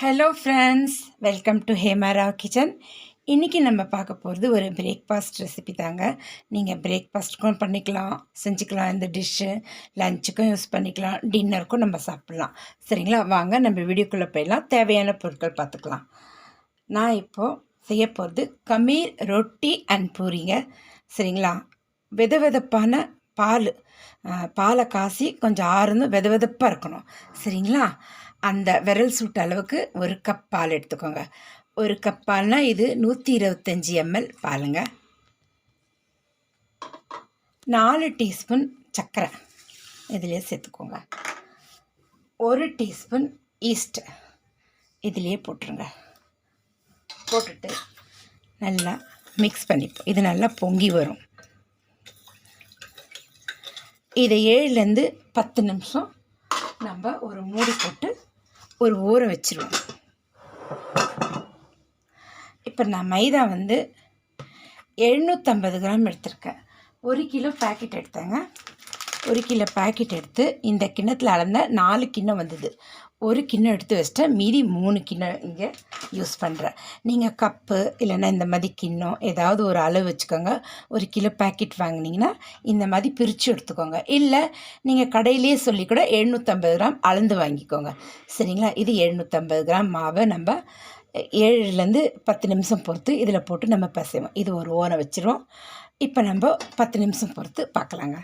Hello friends welcome to Hamara kitchen இன்றைக்கி நம்ம பார்க்க போகிறது ஒரு பிரேக்ஃபாஸ்ட் ரெசிபி தாங்க. நீங்கள் பிரேக்ஃபாஸ்ட்டுக்கும் பண்ணிக்கலாம் செஞ்சுக்கலாம் இந்த டிஷ்ஷு லஞ்சுக்கும் யூஸ் பண்ணிக்கலாம் டின்னருக்கும் நம்ம சாப்பிட்லாம். சரிங்களா? வாங்க நம்ம வீடியோக்குள்ளே போயிடலாம். தேவையான பொருட்கள் பார்த்துக்கலாம். நான் இப்போது செய்ய போகிறது கமீர் ரொட்டி அண்ட் பூரிங்க. சரிங்களா? வெத வெதப்பான பால் பாலை காசி கொஞ்சம் ஆறுந்து வெத வெதப்பாக இருக்கணும். சரிங்களா? அந்த விரல் சூட்ட அளவுக்கு ஒரு கப் பால் எடுத்துக்கோங்க. ஒரு கப் பால்னால் இது நூற்றி இருபத்தஞ்சி எம்எல் பாலுங்க. நாலு டீஸ்பூன் சர்க்கரை இதிலே சேர்த்துக்கோங்க. ஒரு டீஸ்பூன் ஈஸ்ட் இதிலே போட்டுருங்க. போட்டுட்டு நல்லா மிக்ஸ் பண்ணிப்போம் இது நல்லா பொங்கி வரும். இதை ஏழுலேருந்து பத்து நிமிஷம் நம்ம ஒரு மூடி போட்டு ஒரு ஊற வச்சிருவோம். இப்போ நான் மைதா வந்து எழுநூற்றம்பது கிராம் எடுத்திருக்கேன். ஒரு கிலோ பேக்கெட் எடுத்தேங்க. ஒரு கிலோ பேக்கெட் எடுத்து இந்த கிண்ணத்தில் அளந்த நாலு கிண்ணம் வந்தது. ஒரு கிண்ணம் எடுத்து வச்சிட்டேன். மீதி மூணு கிண்ணம் இங்கே யூஸ் பண்ணுறேன் நீங்கள் கப்பு இல்லைன்னா இந்த மாதிரி கிண்ணம் ஏதாவது ஒரு அளவு வச்சுக்கோங்க. ஒரு கிலோ பேக்கெட் வாங்கினீங்கன்னா இந்த மாதிரி பிரித்து எடுத்துக்கோங்க. இல்லை நீங்கள் கடையிலேயே சொல்லி கூட எழுநூற்றம்பது கிராம் அளந்து வாங்கிக்கோங்க. சரிங்களா? இது எழுநூற்றம்பது கிராம் மாவை நம்ம ஏழுலேருந்து பத்து நிமிஷம் பொறுத்து இதில் போட்டு நம்ம பசைவோம். இது ஒரு ஓரம் வச்சுருவோம். இப்போ நம்ம பத்து நிமிஷம் பொறுத்து பார்க்கலாங்க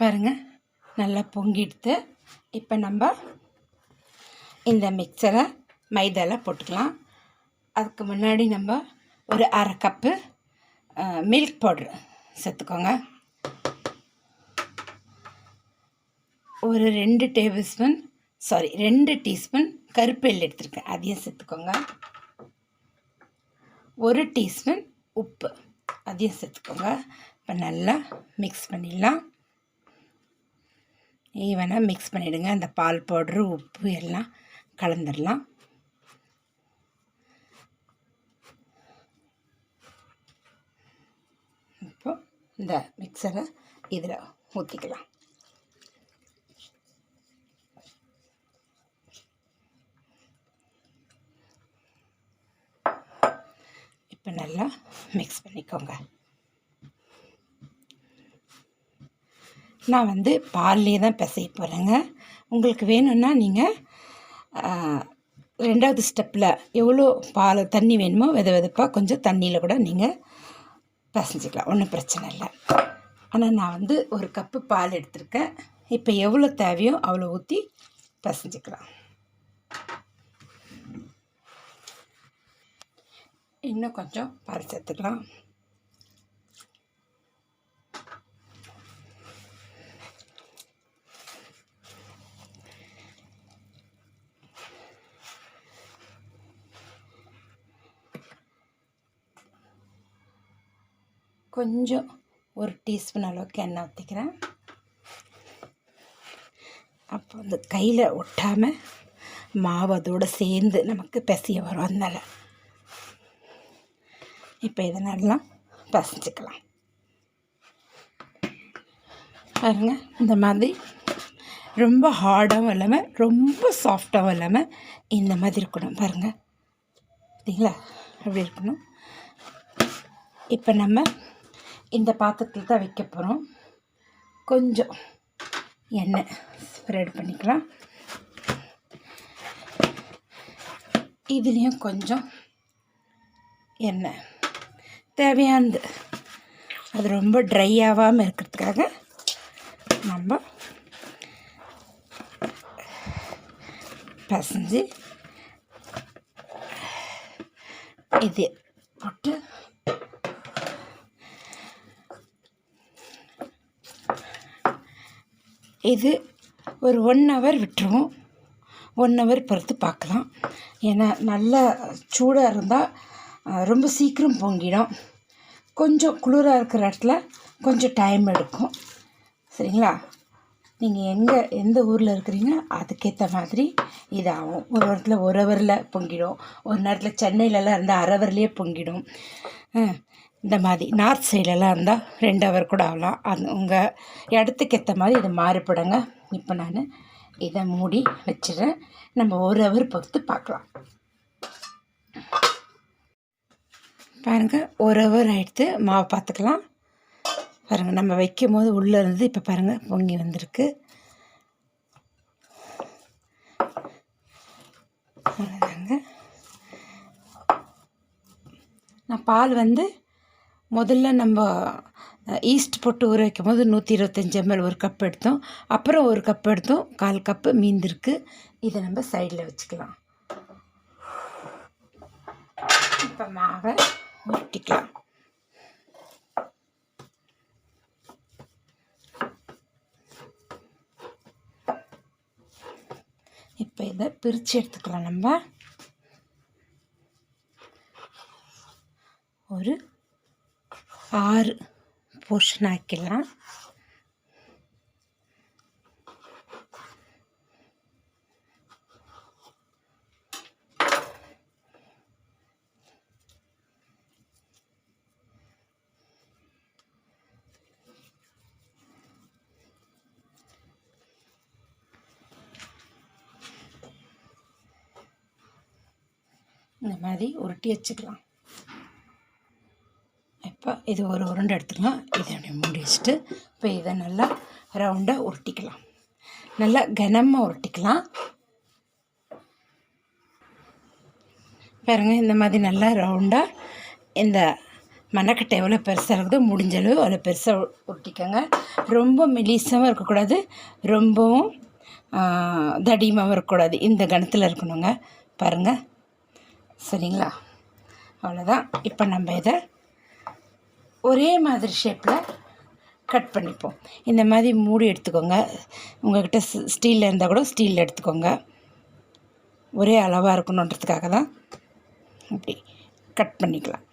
பாருங்கள் நல்லா பொங்கிடுத்து இப்போ நம்ம இந்த மிக்சரை மைதாவில் போட்டுக்கலாம். அதுக்கு முன்னாடி நம்ம ஒரு அரை கப்பு மில்க் பவுட்ரு சேர்த்துக்கோங்க. ஒரு ரெண்டு டேபிள் ஸ்பூன் சாரி ரெண்டு டீஸ்பூன் கருப்பெல் எடுத்துருக்கேன். அதையும் சேர்த்துக்கோங்க. ஒரு டீஸ்பூன் உப்பு அதையும் சேர்த்துக்கோங்க. இப்போ நல்லா மிக்ஸ் பண்ணிடலாம். ஈவனாக மிக்ஸ் பண்ணிவிடுங்க அந்த பால் பவுட்ரு உப்பு எல்லாம் கலந்துடலாம் இப்போ இந்த மிக்சரை இதில் ஊற்றிக்கலாம் இப்போ நல்லா மிக்ஸ் பண்ணிக்கோங்க. நான் வந்து பால்லே தான் பிசைய போகிறேங்க உங்களுக்கு வேணும்னா நீங்கள் ரெண்டாவது ஸ்டெப்பில் எவ்வளோ பால் தண்ணி வேணுமோ வெத வெதப்பாக கொஞ்சம் தண்ணியில் கூட நீங்கள் பிசைஞ்சிக்கலாம். ஒன்றும் பிரச்சனை இல்லை. ஆனால் நான் வந்து ஒரு கப்பு பால் எடுத்திருக்கேன். இப்போ எவ்வளோ தேவையோ அவ்வளோ ஊற்றி பிசைஞ்சிக்கலாம். இன்னும் கொஞ்சம் பால் சேர்த்துக்கலாம் கொஞ்சம் ஒரு டீஸ்பூன் அளவுக்கு எண்ணெய் ஊற்றிக்கிறேன் அப்போ வந்து கையில் ஒட்டாமல் மாவு அதோடு சேர்ந்து நமக்கு பிசைய வரும் அதனால். இப்போ இதை நல்லா பசைஞ்சிக்கலாம். பாருங்க இந்த மாதிரி ரொம்ப ஹார்டாகவும் இல்லாமல் ரொம்ப சாஃப்டாகவும் இல்லாமல் இந்த மாதிரி இருக்கணும். பாருங்கள் சரிங்களா? அப்படி இருக்கணும். இப்போ நம்ம இந்த பாத்திரத்தில் தான் வைக்க போகிறோம் கொஞ்சம் எண்ணெய் ஸ்ப்ரெட் பண்ணிக்கலாம். இதுலேயும் கொஞ்சம் எண்ணெய். தேவையானது. அது ரொம்ப ட்ரை ஆகாமல் இருக்கிறதுக்காக நம்ம பசஞ்சு இது போட்டு இது ஒரு ஒன் ஹவர் விட்டுருவோம். ஒன் ஹவர் பொறுத்து பார்க்கலாம். ஏன்னா நல்லா சூடாக இருந்தால் ரொம்ப சீக்கிரம் பொங்கிடும். கொஞ்சம் குளிராக இருக்கிற இடத்துல கொஞ்சம் டைம் எடுக்கும். சரிங்களா? நீங்கள் எங்கே எந்த ஊரில் இருக்கிறீங்க அதுக்கேற்ற மாதிரி இதாகும். ஒரு இடத்துல ஒரு ஹவரில் பொங்கிடும். ஒரு நேரத்தில் சென்னையிலலாம் இருந்தால் அரை ஹவர்லேயே பொங்கிடும். இந்த மாதிரி நார்த் சைடெல்லாம் இருந்தால் ரெண்டு ஹவர் கூட ஆகலாம். அது உங்கள் இடத்துக்கு ஏற்ற மாதிரி இது மாறுபடுங்க இப்போ நான் இதை மூடி வச்சிடுறேன். நம்ம ஒரு ஹவர் பொறுத்து பார்க்கலாம். பாருங்கள் ஒரு ஹவர் ஆகிடுத்து மாவு பார்த்துக்கலாம். பாருங்கள் நம்ம வைக்கும் போது உள்ளே இருந்து இப்போ பாருங்கள் பொங்கி வந்திருக்கு. அவ்வளோதாங்க நான் பால் வந்து முதல்ல நம்ம ஈஸ்ட் போட்டு ஊற வைக்கும் போது நூற்றி இருபத்தஞ்சி எம்எல் ஒரு கப் எடுத்தோம். அப்புறம் ஒரு கப் எடுத்தோம். கால் கப்பு மீந்திருக்கு. இதை நம்ம சைடில் வச்சுக்கலாம். இப்போ மாவை உருட்டிக்கலாம் இப்போ இதை பிரித்து எடுத்துக்கலாம் நம்ம. ஒரு ஆறு போர்ஷன் ஆக்கிடலாம். இந்த மாதிரி உருட்டி வச்சுக்கலாம். இது ஒரு உருண்டை எடுத்துக்கலாம் இதை அப்படி மூடி வச்சுட்டு இப்போ இதை நல்லா ரவுண்டாக உருட்டிக்கலாம். நல்லா கனமாக உருட்டிக்கலாம். பாருங்கள் இந்த மாதிரி நல்லா ரவுண்டாக இந்த மணக்கட்டை எவ்வளோ பெருசாக இருக்குதோ. முடிஞ்ச அளவு அவ்வளோ பெருசாக உருட்டிக்கோங்க. ரொம்ப மெலிசாகவும் இருக்கக்கூடாது. ரொம்பவும் தடியமாகவும் இருக்கக்கூடாது. இந்த கணத்தில் இருக்கணுங்க. பாருங்கள் சரிங்களா? அவ்வளோதான் இப்போ நம்ம இதை ஒரே மாதிரி ஷேப்பில் கட் பண்ணிப்போம். இந்த மாதிரி மூடி எடுத்துக்கோங்க. உங்கள்கிட்ட ஸ்டீலில் இருந்தால் கூட ஸ்டீலில் எடுத்துக்கோங்க. ஒரே அளவாக இருக்கணுன்றதுக்காக தான் இப்படி கட் பண்ணிக்கலாம்.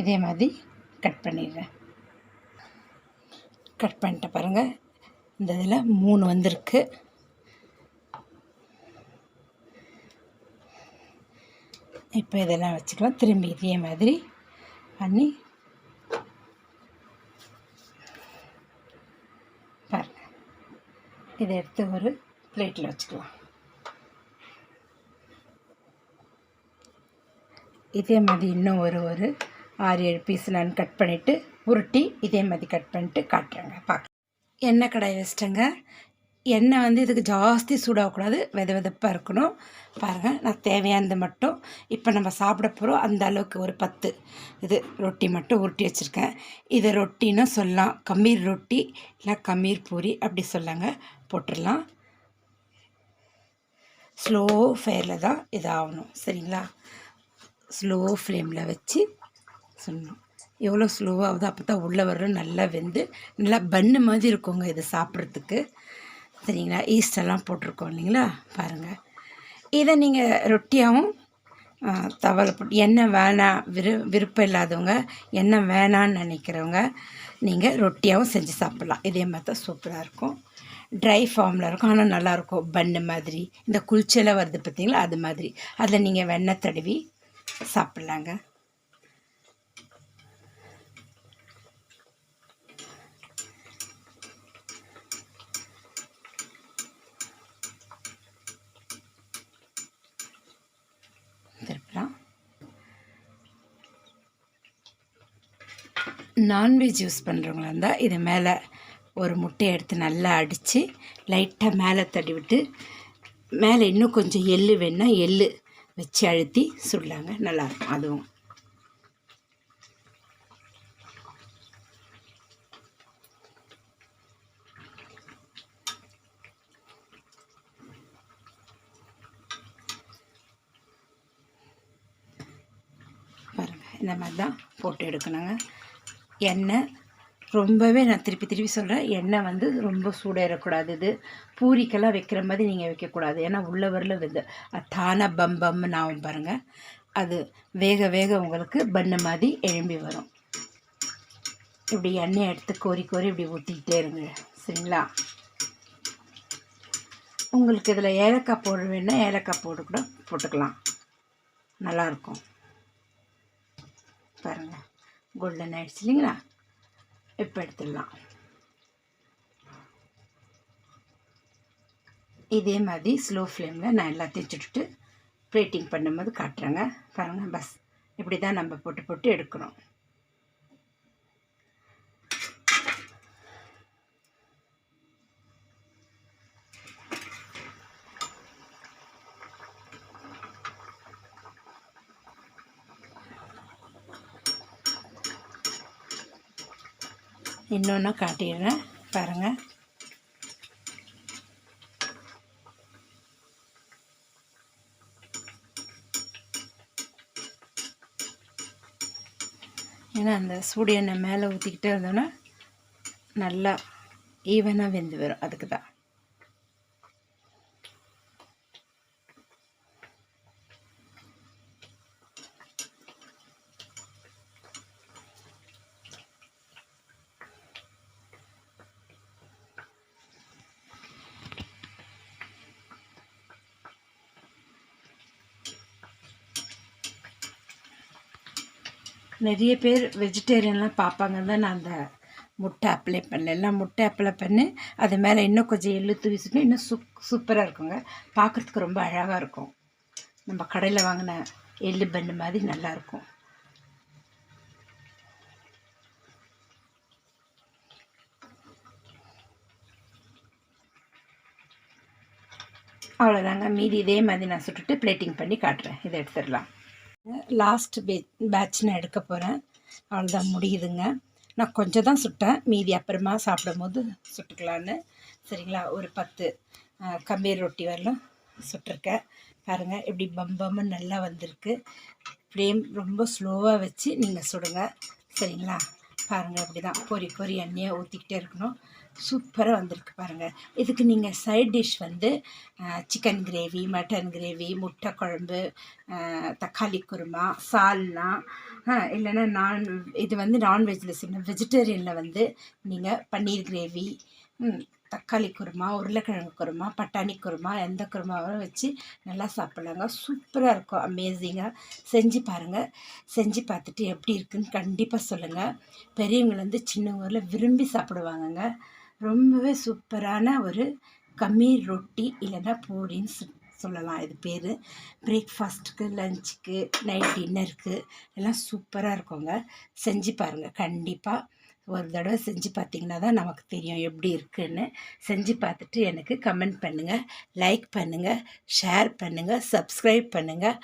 இதே மாதிரி கட் பண்ணிடுறேன். கட் பண்ணிட்ட பாருங்கள் இந்த இதில் மூணு வந்திருக்கு. இப்போ இதெல்லாம் வச்சுக்கலாம். திரும்பி இதே மாதிரி பண்ணி பாருங்கள் இதை எடுத்து ஒரு பிளேட்டில் வச்சுக்கலாம். இதே மாதிரி இன்னும் ஒரு ஒரு ஆறு ஏழு பீஸ் நான் கட் பண்ணிவிட்டு உருட்டி இதே மாதிரி கட் பண்ணிட்டு காட்டுறேங்க. பார்க்க எண்ணெய் கடாய் வச்சிட்டேங்க. எண்ணெய் வந்து இதுக்கு ஜாஸ்தி சூடாகக்கூடாது வெத வெதப்பாக இருக்கணும். பாருங்கள் நான் தேவையானது மட்டும் இப்போ நம்ம சாப்பிட போகிறோம் அந்த அளவுக்கு ஒரு பத்து. இது ரொட்டி மட்டும் உருட்டி வச்சுருக்கேன். இதை ரொட்டின்னு சொல்லலாம். கம்மீர் ரொட்டி இல்லை கம்மீர் பூரி அப்படி சொல்லாங்க. போட்டுடலாம். ஸ்லோ ஃபயரில் தான் இது ஆகணும் சரிங்களா ஸ்லோ ஃப்ளேமில் வச்சு சொல்லணும். எவ்வளோ ஸ்லோவாகுதோ அப்போ தான் உள்ளே வர நல்லா வெந்து நல்லா பன்னு மாதிரி இருக்குங்க இது சாப்பிட்றதுக்கு. சரிங்களா? ஈஸ்டெல்லாம் போட்டிருக்கோம் இல்லைங்களா? பாருங்கள் இதை நீங்கள் ரொட்டியாகவும் தவளை போட்டு எண்ணெய் வேணாம் விரு விருப்பம் இல்லாதவங்க எண்ணெய் வேணான்னு நினைக்கிறவங்க நீங்கள் ரொட்டியாகவும் செஞ்சு சாப்பிட்லாம். இதே மாதிரி தான் சூப்பராக இருக்கும். ட்ரை ஃபார்மில் இருக்கும். ஆனால் நல்லாயிருக்கும் பன்னு மாதிரி. இந்த குளிச்செல்லாம் வருது பார்த்தீங்களா? அது மாதிரி. அதில் நீங்கள் வெண்ணெய் தடவி சாப்பிட்லாங்க. நான்வெஜ் யூஸ் பண்ணுறவங்களா இருந்தால் இது மேலே ஒரு முட்டையை எடுத்து நல்லா அடித்து லைட்டாக மேலே தடி விட்டு மேலே இன்னும் கொஞ்சம் எள்ளு வேணால் எள்ளு வச்சு அழுத்தி சுடலாங்க. நல்லாயிருக்கும் அதுவும். பாருங்கள் இந்த மாதிரி தான் போட்டு எடுக்கணுங்க. எண்ணெய். ரொம்பவே நான் திருப்பி திருப்பி சொல்கிறேன் எண்ணெய் வந்து ரொம்ப சூடேறக்கூடாது. இது பூரிக்கெல்லாம் வைக்கிற மாதிரி நீங்கள் வைக்கக்கூடாது. ஏன்னா உள்ள வரல வந்து தான பம் பம்னு ஆகும் பாருங்கள் அது வேக வேக உங்களுக்கு பண்ண மாதிரி எழும்பி வரும். இப்படி எண்ணெயை எடுத்து கோரி கோரி இப்படி ஊற்றிக்கிட்டே இருங்க. சரிங்களா? உங்களுக்கு இதில் ஏலக்காய் போட வேணால் ஏலக்காய் போட்டு கூட போட்டுக்கலாம். நல்லாயிருக்கும். பாருங்கள் கோல்டன் ஆயிடுச்சு இல்லைங்களா? இப்போ எடுத்துடலாம். இதே மாதிரி ஸ்லோ ஃப்ளேமில் நான் எல்லாத்தையும் சுட்டுட்டு ப்ளேட்டிங் பண்ணும்போது காட்டுறேங்க. பாருங்கள் பஸ். இப்படி தான் நம்ம போட்டு போட்டு எடுக்கணும். இன்னொன்று காட்டிடுறேன். பாருங்கள் ஏன்னா அந்த சூடு எண்ணெய் மேலே ஊற்றிக்கிட்டே இருந்தோன்னா நல்லா ஈவனாக வெந்து வரும். அதுக்கு தான் நிறைய பேர் வெஜிடேரியன்லாம் பார்ப்பாங்கன்னு தான் நான் அந்த முட்டை அப்ளை பண்ணேன் எல்லாம் முட்டை அப்ளை பண்ணி அது மேலே இன்னும் கொஞ்சம் எள்ளு தூவி சுட்டு இன்னும் சூப் சூப்பராக இருக்குங்க. பார்க்குறதுக்கு ரொம்ப அழகாக இருக்கும். நம்ம கடையில் வாங்கின எள்ளு பண்ணு மாதிரி நல்லாயிருக்கும் அவ்வளோதாங்க மீதி இதே மாதிரி நான் சுட்டுட்டு பிளேட்டிங் பண்ணி காட்டுறேன். இதை எடுத்துடலாம். லாஸ்ட் பே பேட்ச் நான் எடுக்க போகிறேன் அவ்வளோதான் முடியுதுங்க. நான் கொஞ்சம் தான் சுட்டேன். மீதி அப்புறமா சாப்பிடும் போது சுட்டுக்கலான்னு சரிங்களா? ஒரு பத்து கம்பீர் ரொட்டி வரலும் சுட்டிருக்கேன். பாருங்கள் இப்படி பம்பம்னு நல்லா வந்திருக்கு. ஃப்ளேம் ரொம்ப ஸ்லோவாக வச்சு நீங்கள் சுடுங்க. சரிங்களா? பாருங்கள் அப்படி தான் பொறி பொறி எண்ணெயை ஊற்றிக்கிட்டே இருக்கணும். சூப்பராக வந்திருக்கு பாருங்கள் இதுக்கு நீங்கள் சைட் டிஷ் வந்து சிக்கன் கிரேவி மட்டன் கிரேவி முட்டை குழம்பு தக்காளி குருமா சால்னா இல்லைன்னா நான் இது வந்து நான்வெஜ்ஜில் செய்யணும். வெஜிடேரியனில் வந்து நீங்கள் பன்னீர் கிரேவி தக்காளி குருமா உருளைக்கிழங்கு குருமா பட்டாணி குருமா எந்த குருமாவும் வச்சு நல்லா சாப்பிட்லாங்க. சூப்பராக இருக்கும். அமேசிங்காக செஞ்சு பாருங்கள் செஞ்சு பார்த்துட்டு எப்படி இருக்குன்னு கண்டிப்பாக சொல்லுங்கள் பெரியவங்கலேருந்து சின்னவங்களில் விரும்பி சாப்பிடுவாங்கங்க. ரொம்பவே சூப்பரான ஒரு கம்மீர் ரொட்டி இல்லைன்னா பூரின்னு சொல்லலாம். இது பேர் பிரேக்ஃபாஸ்ட்டுக்கு லஞ்சுக்கு நைட் டின்னருக்கு எல்லாம் சூப்பராக இருக்குங்க. செஞ்சு பாருங்கள் கண்டிப்பாக ஒரு தடவை செஞ்சு பார்த்தீங்கன்னா தான் நமக்கு தெரியும் எப்படி இருக்குன்னு. செஞ்சு பார்த்துட்டு எனக்கு கமெண்ட் பண்ணுங்கள் லைக் பண்ணுங்கள் ஷேர் பண்ணுங்கள் சப்ஸ்கிரைப் பண்ணுங்கள்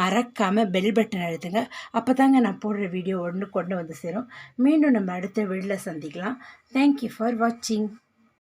மறக்காமல் பெல் பட்டன் அழுத்துங்க. அப்போ தாங்க நான் போடுற வீடியோ ஒன்று கொண்டு வந்து சேரும். மீண்டும் நம்ம அடுத்த வீடியோவில் சந்திக்கலாம். தேங்க்யூ ஃபார் வாட்சிங்